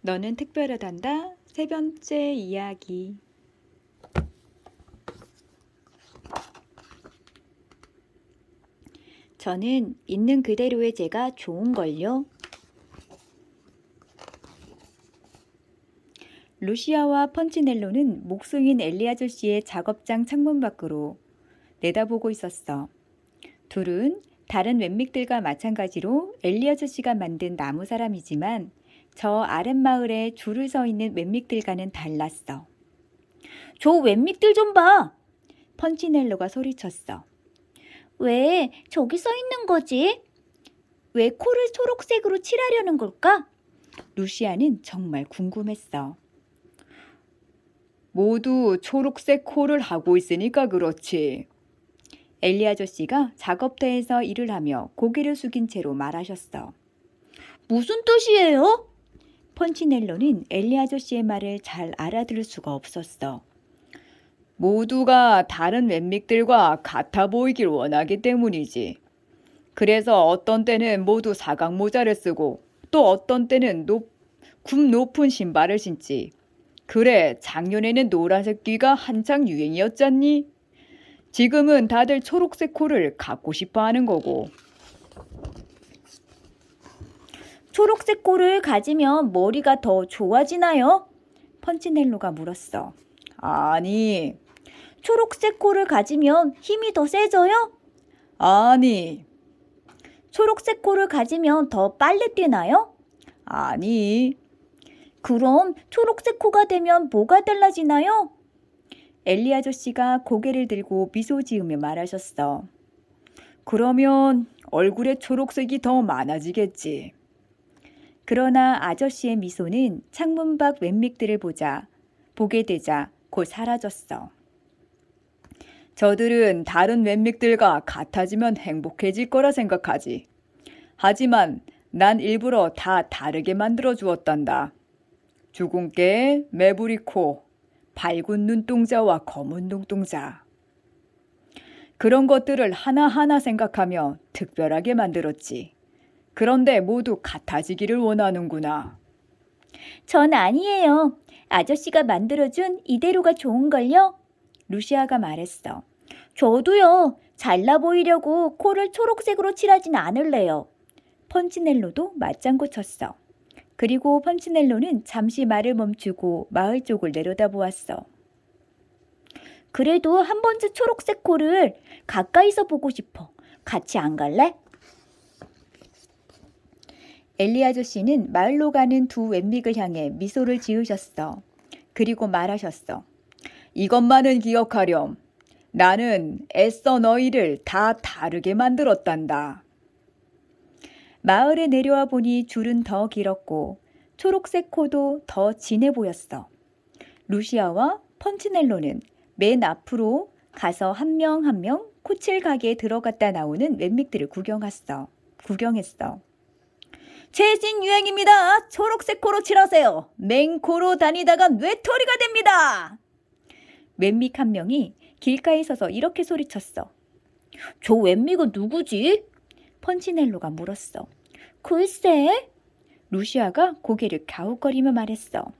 너는 특별하단다. 세 번째 이야기. 저는 있는 그대로의 제가 좋은걸요. 루시아와 펀치넬로는 목소인 엘리 아저씨의 작업장 창문 밖으로 내다보고 있었어. 둘은 다른 웬믹들과 마찬가지로 엘리 아저씨가 만든 나무 사람이지만 저 아랫마을에 줄을 서 있는 웬믹들과는 달랐어. 저 웬믹들 좀 봐! 펀치넬로가 소리쳤어. 왜 저기 써 있는 거지? 왜 코를 초록색으로 칠하려는 걸까? 루시아는 정말 궁금했어. 모두 초록색 코를 하고 있으니까 그렇지. 엘리 아저씨가 작업대에서 일을 하며 고개를 숙인 채로 말하셨어. 무슨 뜻이에요? 펀치넬로는 엘리 아저씨의 말을 잘 알아들을 수가 없었어. 모두가 다른 웬믹들과 같아 보이길 원하기 때문이지. 그래서 어떤 때는 모두 사각 모자를 쓰고 또 어떤 때는 높, 굽 높은 신발을 신지. 그래, 작년에는 노란색 귀가 한창 유행이었잖니? 지금은 다들 초록색 코를 갖고 싶어 하는 거고. 초록색 코를 가지면 머리가 더 좋아지나요? 펀치넬로가 물었어. 아니, 초록색 코를 가지면 힘이 더 세져요? 아니. 초록색 코를 가지면 더 빨리 뛰나요? 아니. 그럼 초록색 코가 되면 뭐가 달라지나요? 엘리 아저씨가 고개를 들고 미소 지으며 말하셨어. 그러면 얼굴에 초록색이 더 많아지겠지. 그러나 아저씨의 미소는 창문 밖 웬믹들을 보자, 보게 되자 곧 사라졌어. 저들은 다른 웬믹들과 같아지면 행복해질 거라 생각하지. 하지만 난 일부러 다 다르게 만들어 주었단다. 주근깨, 매부리 코, 밝은 눈동자와 검은 눈동자. 그런 것들을 하나하나 생각하며 특별하게 만들었지. 그런데 모두 같아지기를 원하는구나. 전 아니에요. 아저씨가 만들어준 이대로가 좋은걸요? 루시아가 말했어. 저도요. 잘나 보이려고 코를 초록색으로 칠하진 않을래요. 펀치넬로도 맞장구 쳤어. 그리고 펀치넬로는 잠시 말을 멈추고 마을 쪽을 내려다보았어. 그래도 한 번쯤 초록색 코를 가까이서 보고 싶어. 같이 안 갈래? 엘리 아저씨는 마을로 가는 두 웬믹을 향해 미소를 지으셨어. 그리고 말하셨어. 이것만은 기억하렴. 나는 애써 너희를 다 다르게 만들었단다. 마을에 내려와 보니 줄은 더 길었고 초록색 코도 더 진해 보였어. 루시아와 펀치넬로는 맨 앞으로 가서 한 명 한명 코칠 가게에 들어갔다 나오는 웬믹들을 구경했어. 구경했어. 최신 유행입니다. 초록색 코로 칠하세요. 맹코로 다니다가 뇌토리가 됩니다. 웬믹 한 명이 길가에 서서 이렇게 소리쳤어. 저 웬믹은 누구지? 펀치넬로가 물었어. 글쎄? 루시아가 고개를 갸웃거리며 말했어.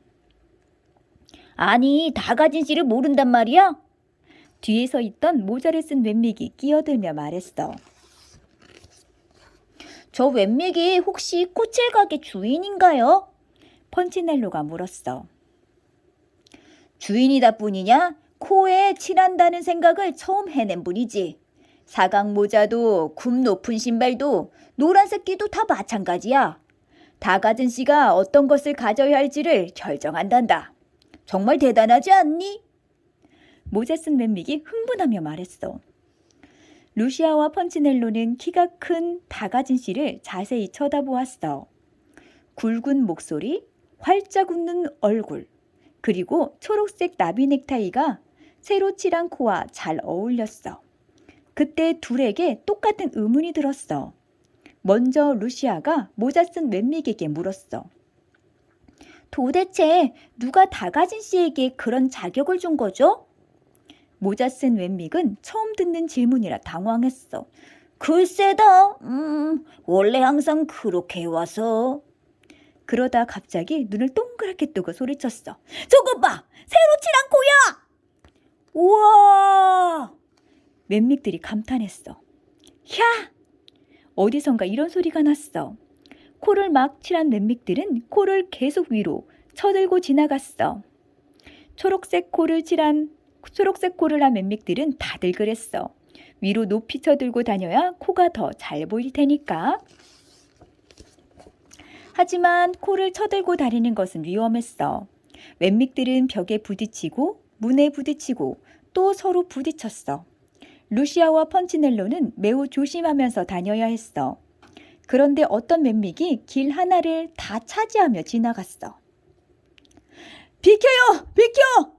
아니, 다 가진 씨를 모른단 말이야? 뒤에 서 있던 모자를 쓴 웬믹이 끼어들며 말했어. 저 웬믹이 혹시 코칠 가게 주인인가요? 펀치넬로가 물었어. 주인이다 뿐이냐? 코에 칠한다는 생각을 처음 해낸 분이지. 사각 모자도 굽 높은 신발도 노란색 끼도 다 마찬가지야. 다 가진 씨가 어떤 것을 가져야 할지를 결정한단다. 정말 대단하지 않니? 모자 쓴 맨믹이 흥분하며 말했어. 루시아와 펀치넬로는 키가 큰 다가진 씨를 자세히 쳐다보았어. 굵은 목소리, 활짝 웃는 얼굴, 그리고 초록색 나비 넥타이가 새로 칠한 코와 잘 어울렸어. 그때 둘에게 똑같은 의문이 들었어. 먼저 루시아가 모자 쓴 웬믹에게 물었어. 도대체 누가 다가진 씨에게 그런 자격을 준 거죠? 모자 쓴 웬믹은 처음 듣는 질문이라 당황했어. 글쎄다, 음, 원래 항상 그렇게 해와서. 그러다 갑자기 눈을 동그랗게 뜨고 소리쳤어. 저것 봐! 새로 칠한 코야! 우와! 맴믹들이 감탄했어. 야! 어디선가 이런 소리가 났어. 코를 막 칠한 맴믹들은 코를 계속 위로 쳐들고 지나갔어. 초록색 코를 칠한 초록색 코를 한 맴믹들은 다들 그랬어. 위로 높이 쳐들고 다녀야 코가 더 잘 보일 테니까. 하지만 코를 쳐들고 다니는 것은 위험했어. 왼믹들은 벽에 부딪히고 문에 부딪히고 또 서로 부딪혔어. 루시아와 펀치넬로는 매우 조심하면서 다녀야 했어. 그런데 어떤 왼믹이 길 하나를 다 차지하며 지나갔어. 비켜요! 비켜!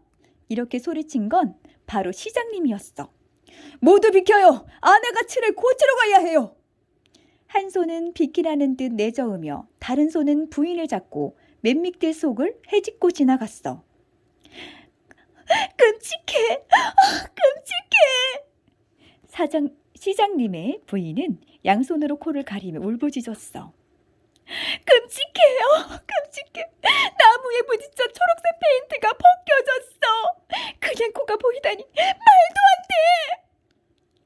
이렇게 소리친 건 바로 시장님이었어. 모두 비켜요! 아내가 칠을 고치러 가야 해요! 한 손은 비키라는 듯 내저으며 다른 손은 부인을 잡고 맨믹들 속을 헤집고 지나갔어. 끔찍해! 아, 끔찍해! 사장, 시장님의 부인은 양손으로 코를 가리며 울부짖었어. 끔찍해요! 끔찍해! 나무에 부딪혀 초록색 페인트가 벗겨졌어! 그냥 코가 보이다니 말도 안 돼!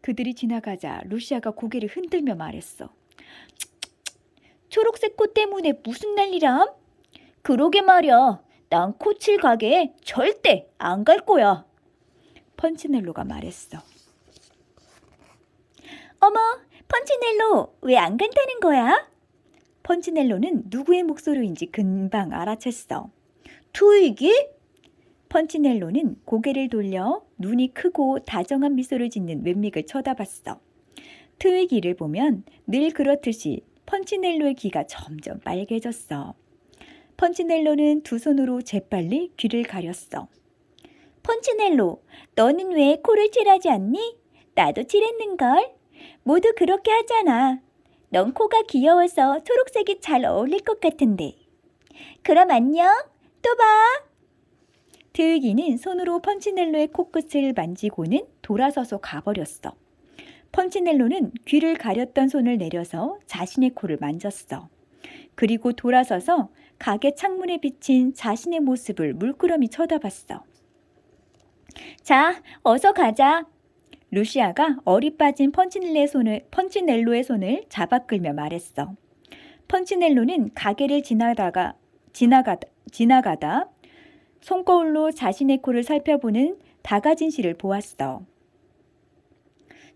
그들이 지나가자 루시아가 고개를 흔들며 말했어. 초록색 코 때문에 무슨 난리람? 그러게 말이야. 난 코칠 가게에 절대 안 갈 거야. 펀치넬로가 말했어. 어머, 펀치넬로 왜 안 간다는 거야? 펀치넬로는 누구의 목소리인지 금방 알아챘어. 투익이? 펀치넬로는 고개를 돌려 눈이 크고 다정한 미소를 짓는 웬믹을 쳐다봤어. 트위기를 보면 늘 그렇듯이 펀치넬로의 귀가 점점 빨개졌어. 펀치넬로는 두 손으로 재빨리 귀를 가렸어. 펀치넬로, 너는 왜 코를 칠하지 않니? 나도 칠했는걸. 모두 그렇게 하잖아. 넌 코가 귀여워서 초록색이 잘 어울릴 것 같은데. 그럼 안녕. 또 봐. 트위기는 손으로 펀치넬로의 코끝을 만지고는 돌아서서 가버렸어. 펀치넬로는 귀를 가렸던 손을 내려서 자신의 코를 만졌어. 그리고 돌아서서 가게 창문에 비친 자신의 모습을 물끄러미 쳐다봤어. 자, 어서 가자. 루시아가 어리 빠진 펀치넬로의 손을, 펀치넬로의 손을 잡아 끌며 말했어. 펀치넬로는 가게를 지나다가 지나가다 지나가다 손거울로 자신의 코를 살펴보는 다가진 씨를 보았어.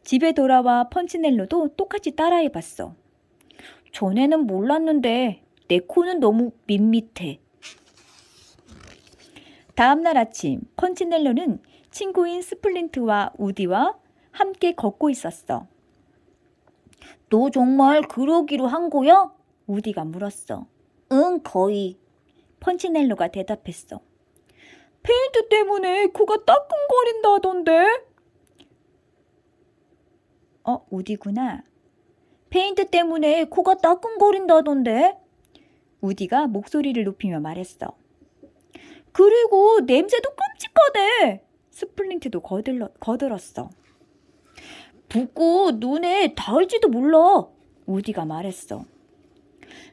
집에 돌아와 펀치넬로도 똑같이 따라해봤어. 전에는 몰랐는데 내 코는 너무 밋밋해. 다음날 아침 펀치넬로는 친구인 스플린트와 우디와 함께 걷고 있었어. 너 정말 그러기로 한 거야? 우디가 물었어. 응, 거의. 펀치넬로가 대답했어. 페인트 때문에 코가 따끔거린다던데? 어, 우디구나. 페인트 때문에 코가 따끔거린다던데? 우디가 목소리를 높이며 말했어. 그리고 냄새도 끔찍하대. 스플린트도 거들러, 거들었어. 붓고 눈에 닿을지도 몰라. 우디가 말했어.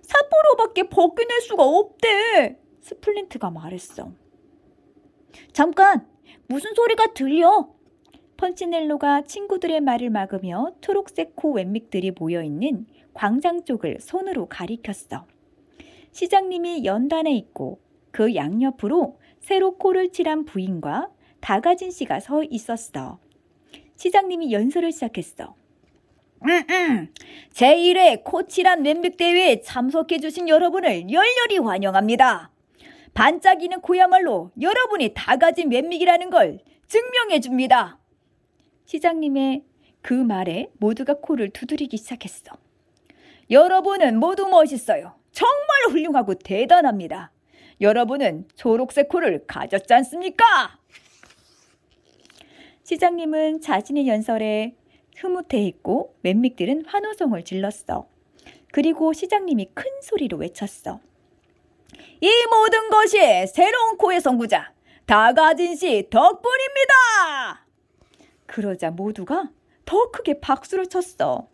사포로밖에 벗겨낼 수가 없대. 스플린트가 말했어. 잠깐! 무슨 소리가 들려? 펀치넬로가 친구들의 말을 막으며 초록색 코 웬믹들이 모여있는 광장 쪽을 손으로 가리켰어. 시장님이 연단에 있고 그 양옆으로 새로 코를 칠한 부인과 다가진 씨가 서 있었어. 시장님이 연설을 시작했어. 제1회 코칠한 왼백 대회에 참석해주신 여러분을 열렬히 환영합니다. 반짝이는 코야말로 여러분이 다 가진 왼믹이라는 걸 증명해줍니다. 시장님의 그 말에 모두가 코를 두드리기 시작했어. 여러분은 모두 멋있어요. 정말 훌륭하고 대단합니다. 여러분은 초록색 코를 가졌지 않습니까? 시장님은 자신의 연설에 흐뭇해 했고 맨믹들은 환호성을 질렀어. 그리고 시장님이 큰 소리로 외쳤어. 이 모든 것이 새로운 코의 선구자 다가진 씨 덕분입니다. 그러자 모두가 더 크게 박수를 쳤어.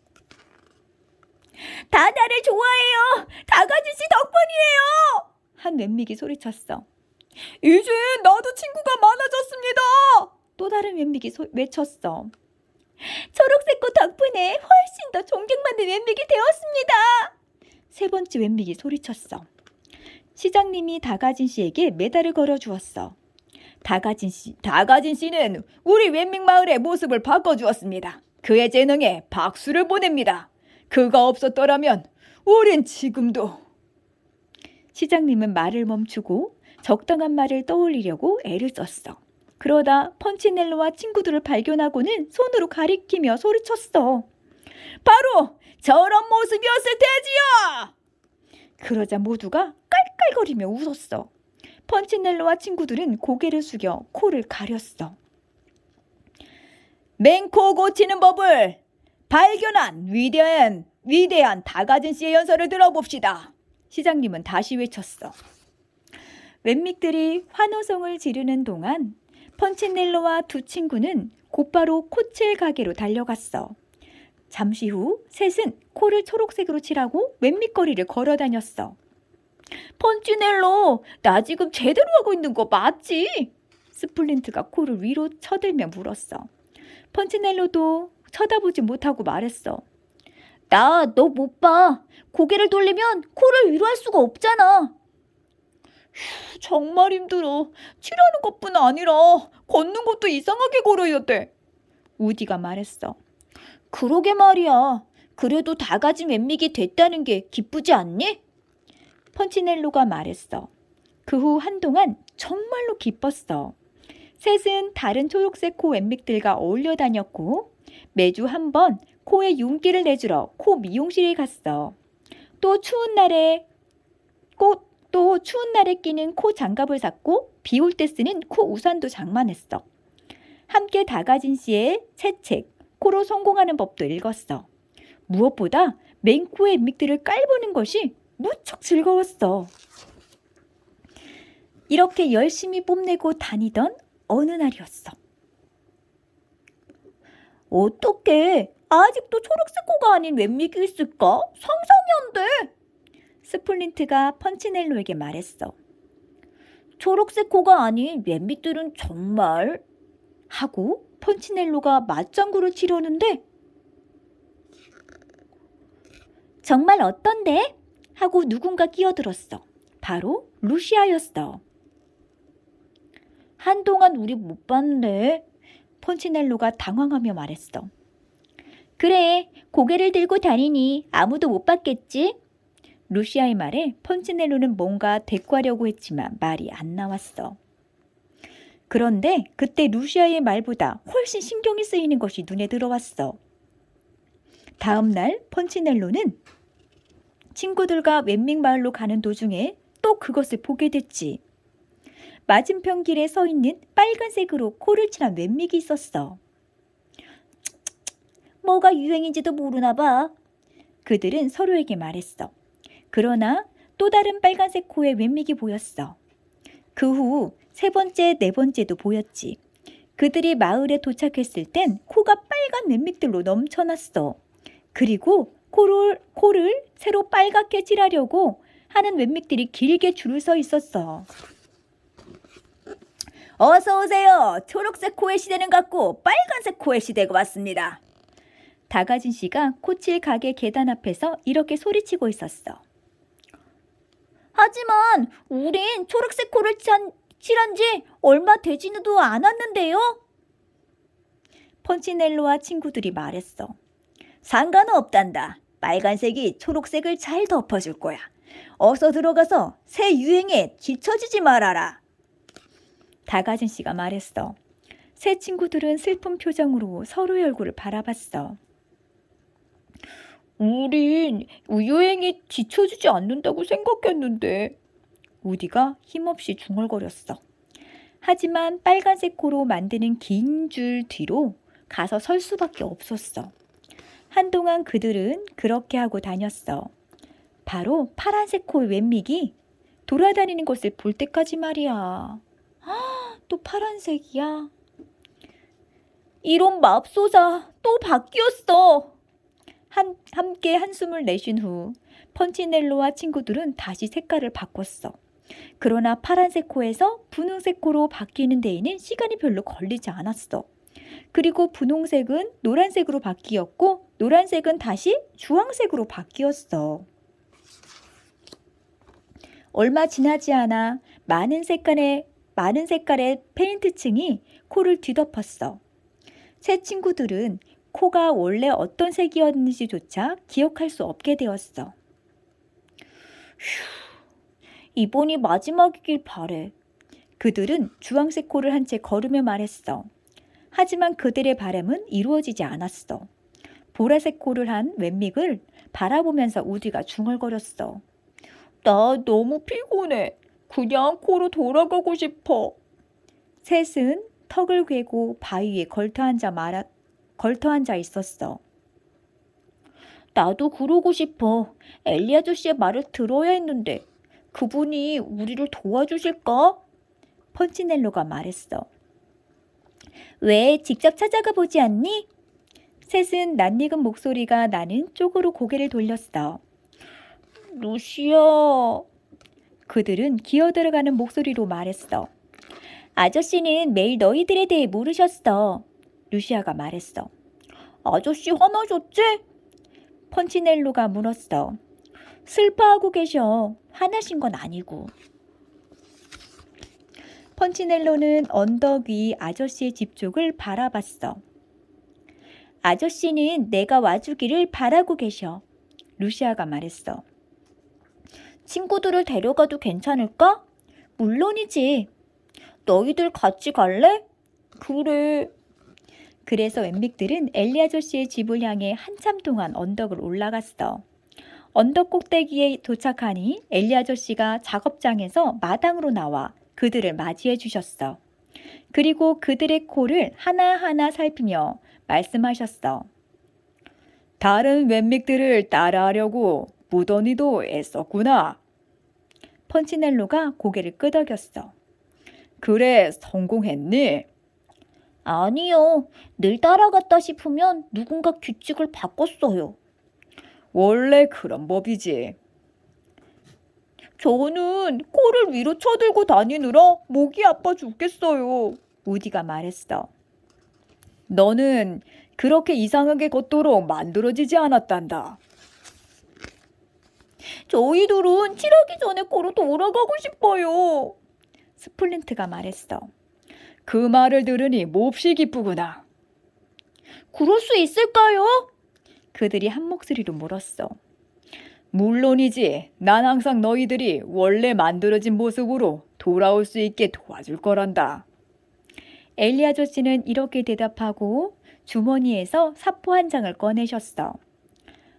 다 나를 좋아해요. 다가진 씨 덕분이에요. 한 웬믹이 소리쳤어. 이제 나도 친구가 많아졌습니다. 또 다른 웬믹이 소, 외쳤어. 초록색 꽃 덕분에 훨씬 더 존경받는 웬믹이 되었습니다. 세 번째 웬믹이 소리쳤어. 시장님이 다가진 씨에게 메달을 걸어 주었어. 다가진 씨, 다가진 씨는 우리 웬믹 마을의 모습을 바꿔 주었습니다. 그의 재능에 박수를 보냅니다. 그가 없었더라면 우린 지금도 시장님은 말을 멈추고 적당한 말을 떠올리려고 애를 썼어. 그러다 펀치넬로와 친구들을 발견하고는 손으로 가리키며 소리쳤어. 바로 저런 모습이었을 테지요! 그러자 모두가 깔깔거리며 웃었어. 펀치넬로와 친구들은 고개를 숙여 코를 가렸어. 맹코 고치는 법을 발견한 위대한 위대한 다가진 씨의 연설을 들어봅시다. 시장님은 다시 외쳤어. 웬믹들이 환호성을 지르는 동안 펀치넬로와 두 친구는 곧바로 코칠 가게로 달려갔어. 잠시 후 셋은 코를 초록색으로 칠하고 웬믹거리를 걸어 다녔어. 펀치넬로, 나 지금 제대로 하고 있는 거 맞지? 스플린트가 코를 위로 쳐들며 물었어. 펀치넬로도 쳐다보지 못하고 말했어. 나 너 못 봐. 고개를 돌리면 코를 위로 할 수가 없잖아. 휴, 정말 힘들어. 칠하는 것뿐 아니라 걷는 것도 이상하게 걸어야 돼. 우디가 말했어. 그러게 말이야. 그래도 다 가진 웬믹이 됐다는 게 기쁘지 않니? 펀치넬로가 말했어. 그 후 한동안 정말로 기뻤어. 셋은 다른 초록색 코 웬믹들과 어울려 다녔고 매주 한 번 코에 윤기를 내주러 코 미용실에 갔어. 또 추운 날에 꽃, 또 추운 날에 끼는 코 장갑을 샀고 비 올 때 쓰는 코 우산도 장만했어. 함께 다가진 씨의 새 책, 코로 성공하는 법도 읽었어. 무엇보다 맹코의 엠믹들을 깔보는 것이 무척 즐거웠어. 이렇게 열심히 뽐내고 다니던 어느 날이었어. 어떻게 아직도 초록색 코가 아닌 웬믹이 있을까? 상상이 안 돼. 스플린트가 펀치넬로에게 말했어. 초록색 코가 아닌 웬믹들은 정말 하고 펀치넬로가 맞장구를 치려는데 정말 어떤데? 하고 누군가 끼어들었어. 바로 루시아였어. 한동안 우리 못 봤네. 펀치넬로가 당황하며 말했어. 그래, 고개를 들고 다니니 아무도 못 봤겠지? 루시아의 말에 펀치넬로는 뭔가 대꾸하려고 했지만 말이 안 나왔어. 그런데 그때 루시아의 말보다 훨씬 신경이 쓰이는 것이 눈에 들어왔어. 다음 날 펀치넬로는 친구들과 웬밍 마을로 가는 도중에 또 그것을 보게 됐지. 맞은편 길에 서 있는 빨간색으로 코를 칠한 웬믹이 있었어. 뭐가 유행인지도 모르나 봐. 그들은 서로에게 말했어. 그러나 또 다른 빨간색 코에 웬믹이 보였어. 그 후 세 번째, 네 번째도 보였지. 그들이 마을에 도착했을 땐 코가 빨간 웬믹들로 넘쳐났어. 그리고 코를, 코를 새로 빨갛게 칠하려고 하는 웬믹들이 길게 줄을 서 있었어. 어서 오세요. 초록색 코의 시대는 갔고 빨간색 코의 시대가 왔습니다. 다가진 씨가 코칠 가게 계단 앞에서 이렇게 소리치고 있었어. 하지만 우린 초록색 코를 칠한, 칠한 지 얼마 되지도 않았는데요. 펀치넬로와 친구들이 말했어. 상관은 없단다. 빨간색이 초록색을 잘 덮어줄 거야. 어서 들어가서 새 유행에 뒤처지지 말아라. 다가진 씨가 말했어. 새 친구들은 슬픈 표정으로 서로의 얼굴을 바라봤어. 우린 유행에 뒤처지지 않는다고 생각했는데. 우디가 힘없이 중얼거렸어. 하지만 빨간색 코로 만드는 긴 줄 뒤로 가서 설 수밖에 없었어. 한동안 그들은 그렇게 하고 다녔어. 바로 파란색 코의 웬믹이 돌아다니는 것을 볼 때까지 말이야. 또 파란색이야. 이런 맙소사 또 바뀌었어. 한, 함께 한숨을 내쉰 후 펀치넬로와 친구들은 다시 색깔을 바꿨어. 그러나 파란색 코에서 분홍색 코로 바뀌는 데에는 시간이 별로 걸리지 않았어. 그리고 분홍색은 노란색으로 바뀌었고 노란색은 다시 주황색으로 바뀌었어. 얼마 지나지 않아 많은 색깔의 많은 색깔의 페인트층이 코를 뒤덮었어. 새 친구들은 코가 원래 어떤 색이었는지조차 기억할 수 없게 되었어. 휴, 이번이 마지막이길 바래. 그들은 주황색 코를 한 채 걸으며 말했어. 하지만 그들의 바람은 이루어지지 않았어. 보라색 코를 한 웬믹을 바라보면서 우디가 중얼거렸어. 나 너무 피곤해. 그냥 코로 돌아가고 싶어. 셋은 턱을 괴고 바위에 걸터 앉아 말아 걸터 앉아 있었어. 나도 그러고 싶어. 엘리 아저씨의 말을 들어야 했는데 그분이 우리를 도와주실까? 펀치넬로가 말했어. 왜 직접 찾아가 보지 않니? 셋은 낯익은 목소리가 나는 쪽으로 고개를 돌렸어. 루시아. 그들은 기어 들어가는 목소리로 말했어. 아저씨는 매일 너희들에 대해 물으셨어. 루시아가 말했어. 아저씨 화나셨지? 펀치넬로가 물었어. 슬퍼하고 계셔. 화나신 건 아니고. 펀치넬로는 언덕 위 아저씨의 집 쪽을 바라봤어. 아저씨는 내가 와주기를 바라고 계셔. 루시아가 말했어. 친구들을 데려가도 괜찮을까? 물론이지. 너희들 같이 갈래? 그래. 그래서 웬믹들은 엘리 아저씨의 집을 향해 한참 동안 언덕을 올라갔어. 언덕 꼭대기에 도착하니 엘리 아저씨가 작업장에서 마당으로 나와 그들을 맞이해 주셨어. 그리고 그들의 코를 하나하나 살피며 말씀하셨어. 다른 웬믹들을 따라하려고 무더니도 애썼구나. 펀치넬로가 고개를 끄덕였어. 그래, 성공했니? 아니요. 늘 따라갔다 싶으면 누군가 규칙을 바꿨어요. 원래 그런 법이지. 저는 코를 위로 쳐들고 다니느라 목이 아파 죽겠어요. 우디가 말했어. 너는 그렇게 이상하게 걷도록 만들어지지 않았단다. 저희들은 칠하기 전에 코로 돌아가고 싶어요. 스플린트가 말했어. 그 말을 들으니 몹시 기쁘구나. 그럴 수 있을까요? 그들이 한 목소리로 물었어. 물론이지. 난 항상 너희들이 원래 만들어진 모습으로 돌아올 수 있게 도와줄 거란다. 엘리 아저씨는 이렇게 대답하고 주머니에서 사포 한 장을 꺼내셨어.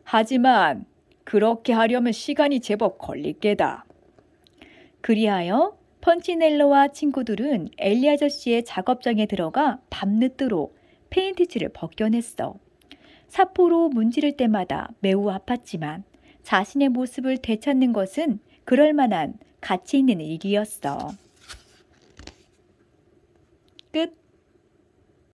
하지만 그렇게 하려면 시간이 제법 걸릴 게다. 그리하여 펀치넬로와 친구들은 엘리 아저씨의 작업장에 들어가 밤늦도록 페인트칠을 벗겨냈어. 사포로 문지를 때마다 매우 아팠지만 자신의 모습을 되찾는 것은 그럴 만한 가치 있는 일이었어.